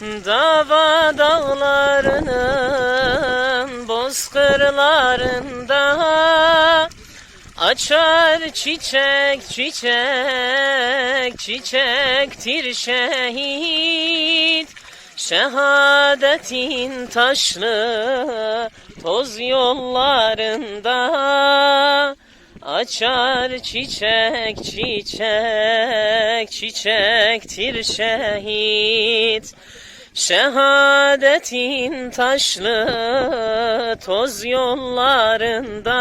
Dava dağlarının bozkırlarında Açar çiçek çiçek çiçektir şehit. Şehadetin taşlı toz yollarında. Açar çiçek çiçek çiçektir şehit Şehadetin taşlı toz yollarında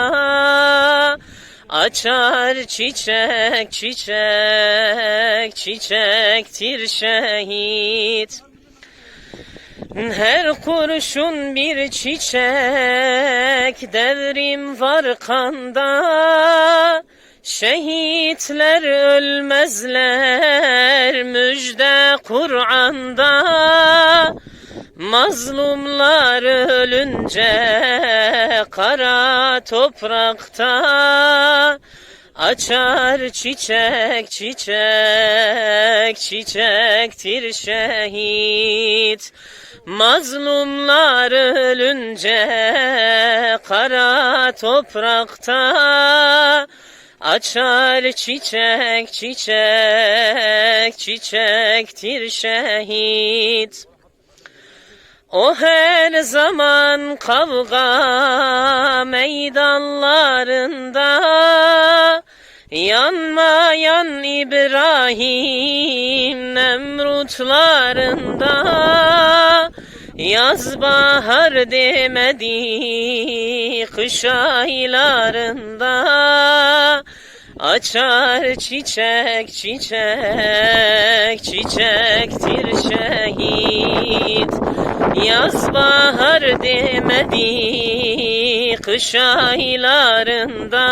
Açar çiçek çiçek çiçektir şehit. Her kurşun bir çiçek devrim var kanda. Şehitler ölmezler müjde Kur'an'da Mazlumlar ölünce kara toprakta Açar çiçek çiçek çiçektir şehit. Mazlumlar ölünce kara toprakta Açar çiçek çiçek çiçektir şehit o her zaman kavga meydanlarında. Yanmayan İbrahim Nemrutlarında. Yaz bahar demedi kış aylarında. Açar çiçek çiçek çiçektir şehit Yaz bahar demedi kış aylarında.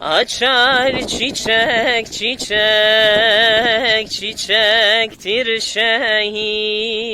Açar çiçek çiçek çiçektir şehit